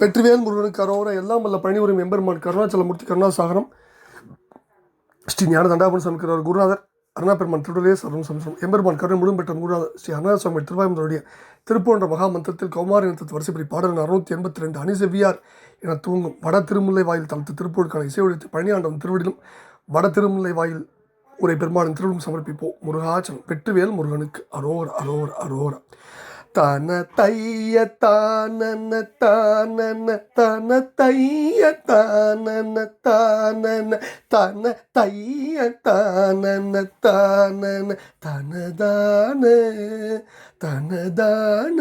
வெற்றிவேல் முருகனுக்கு அரோர எல்லாம் வல்ல பழனிவரும் எம்பெருமான் கருணாச்சலமூர்த்தி கருணாசாகரம். ஸ்ரீ ஞான தண்டாபுரம் சமைக்கிறார் குருநாதர் அருணாபெருமான் திருடலே சரணம் சம்சம் எம்பெருமான் கருணை முழும் பெற்ற குருநாதர் ஸ்ரீ அருணாத சுவாமி திருவாயுடைய திருப்போன்ற மகா மந்திரத்தில் கௌமார இனத்து வரிசைப்படி பாடல் அறுநூத்தி எண்பத்தி ரெண்டு அணிசெவ்வியார் என தூங்கும் வட திருமுல்லை வாயில் தளத்து திருப்பூருக்கான இசை ஒழித்து பழனியாண்டவன் திருவிடிலும் வட திருமுல்லை வாயில் உரை பெருமாளின் திருவிழும் சமர்ப்பிப்போம். முருகாச்சலம் வெட்டுவேல் முருகனுக்கு அரோர் அரோர் அரோரா. தன தைய தானன தானன தன தைய தானன தானன தன தைய தானன தானன தனதான தனதான.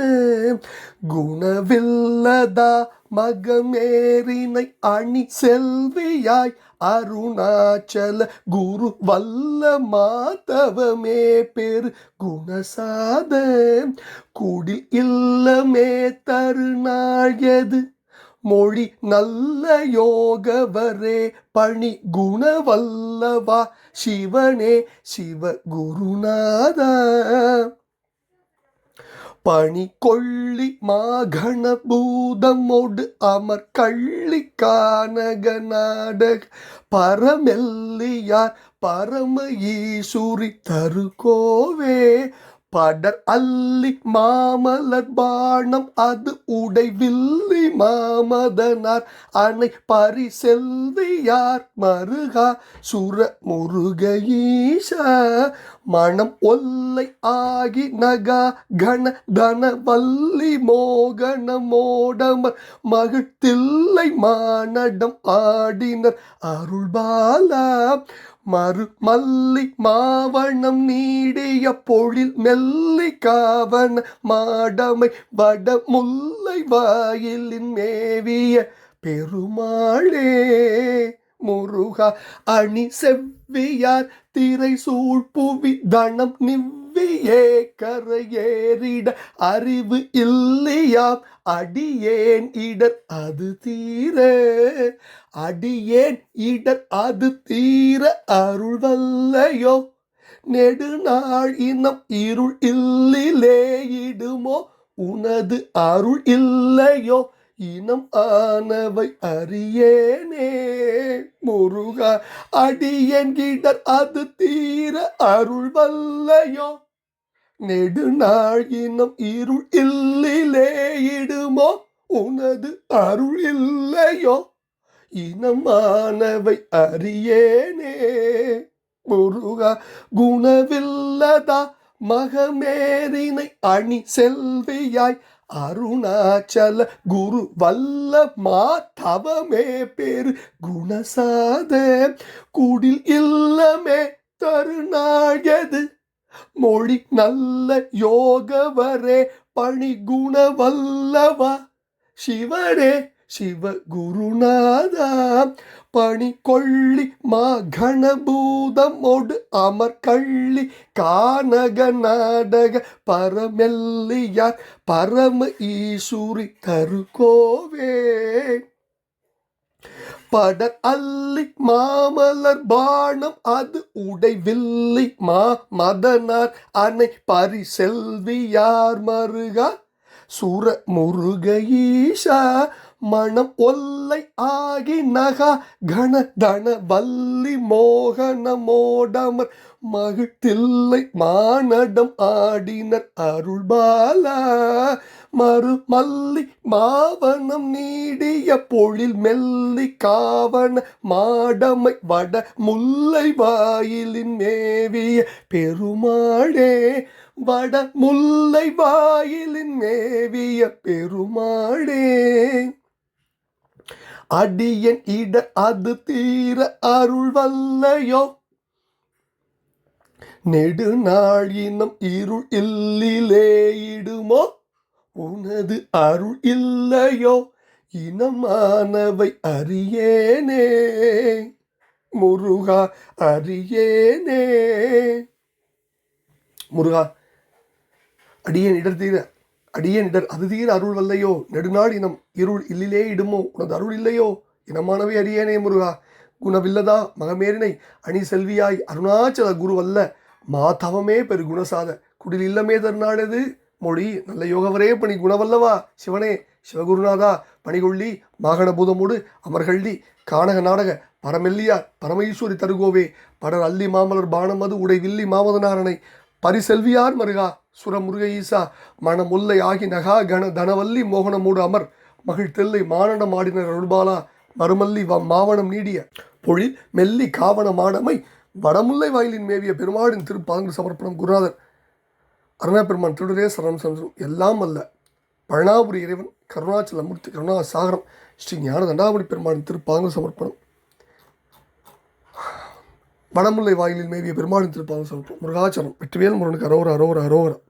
குணவில்லதா மகமேறினை அணி செல்வியாய் அருணாச்சல குரு வல்ல மாதவமே பெரு குணசாத. குடில் இல்லமே தருணாயது மொழி நல்ல யோகவரே பணி குணவல்லவா? சிவனே சிவ குருநாதா பணி கொள்ளி மாகண பூதமோடு அமர் கள்ளி கானக நாடக பரமெல்லியார் பரம ஈசுரி தருகோவே. படர் அல்லி மாமலர் பாணம் அது உடைவில்லி மாமதனார். அணை பரிசெல்வியார் மருகா சுர முருக ஈஷா மணம் ஒல்லை ஆகி நகா கண தன வல்லி மோகன மோடமர். மகிழ்த்தில்லை மானடம் ஆடினர் அருள்பாலா. மறு மல்லி மாவணம் நீடிய பொழில் மெல்லி காவன மாடமை வட முல்லை வாயிலின் மேவிய பெருமாளே. முருகா அணி செவ்வியார் திரை சூழ்புவி தனம் நிவ் நிவ்வியே கரையேறிட அறிவு இல்லையாம். அடியேன் இடர் அது தீர அடியேன் இடர் அது தீர அருள்வல்லையோ? நெடுநாள் இனம் இருள் இல்லிலே இடுமோ? உனது அருள் இல்லையோ? இனம் ஆனவை அறியேனே. முருகா அடியேன் இடர் அது தீர அருள் வல்லையோ நெடுநாள் இனம் இருள் இல்லிலே இடுமோ? உனது அருள் இல்லையோ? இனமானவை அறியேனே. முருகா குணவில்லதா மகமேரினை அணி செல்வியாய். அருணாச்சல குரு வல்ல மா தவமே பேரு குணசாத. குடில் இல்லமே தருநாயது மொழி நல்ல யோகவரே பணி குணவல்லவா சிவரே சிவ குருநாதா பணி கொள்ளி மா கணபூதமோடு அமர் கள்ளி கானக நாடக பரமெல்லியார் பரம ஈசூரி தருகோவே பட அல்லி மாமலர் பாணம் அது உடை வில்லி மா மதனார் அன்னை யார் மருகா? சுர முருக ஈஷா மணம் ஒல்லை ஆகி நகா கண தன வல்லி மோகன மோடமர் மகிழ்த்தில்லை மானடம் ஆடினர் அருள்பாலா. மறு மல்லி மாவனம் நீடிய பொழில் மெல்லி காவன மாடமை வட முல்லை வாயிலின் மேவிய பெருமாளே வட முல்லை வாயிலின் மேவிய பெருமாளே. அடியன் இட அது தீர அருள் வல்லையோ? நெடுநாள் இனம் இருள் இல்லிலே இடுமோ? உனது அருள் இல்லையோ? இனமானவை அறியேனே. முருகா அறியேனே. முருகா அடியேன் இடர் தீர அடியேன் இடர் அது தீர அருள் அல்லையோ நெடுநாள் இனம் இருள் இல்லிலே இடுமோ? உனது அருள் இல்லையோ? இனமானவை அறியேனே முருகா. குணவில்லதா மகமேரினை அணி செல்வியாய் அருணாச்சல குரு அல்ல மாதவமே பெரு குணசாத குடில் இல்லமே தருநாடது மொழி நல்ல யோகவரே பணி குணவல்லவா? சிவனே சிவகுருநாதா பணிகொள்ளி மாகணபூதமோடு அமர்கள்ளி கானக நாடக பரமெல்லியார் பரமேஸ்வரி தருகோவே படர் அல்லி மாமலர் பானமது உடை வில்லி மாமதனாரனை பரிசெல்வியார் மருகா சுரமுருக ஈசா மணமுல்லை ஆகி நகா கண தனவல்லி மோகனமூடு அமர் மகிழ் தெல்லை மானடம் ஆடினர் அருள்பாலா மறுமல்லி வ மாவனம் நீடிய பொழில் மெல்லி காவன மாடமை வடமுல்லை வாயிலின் மேவிய பெருமாடின் திருப்பாங்கு சமர்ப்பணம் குருநாதர். அருணாபெருமான் திருடரே சரணம் சந்திரம் எல்லாம் அல்ல. பழனாபுரி இறைவன் கருணாச்சலமூர்த்தி கருணா சாகரம் ஸ்ரீ ஞான தண்டாபுரி பெருமானின் திருப்பாங்க சமர்ப்பணம். வடமுல்லை வாயிலில் மேவிய பெருமாளின் திருப்பாங்க சமர்ப்பணம். முருகாச்சரம் வெற்றிவேல் முருகனுக்கு அரோகர அரோகர அரோகரம்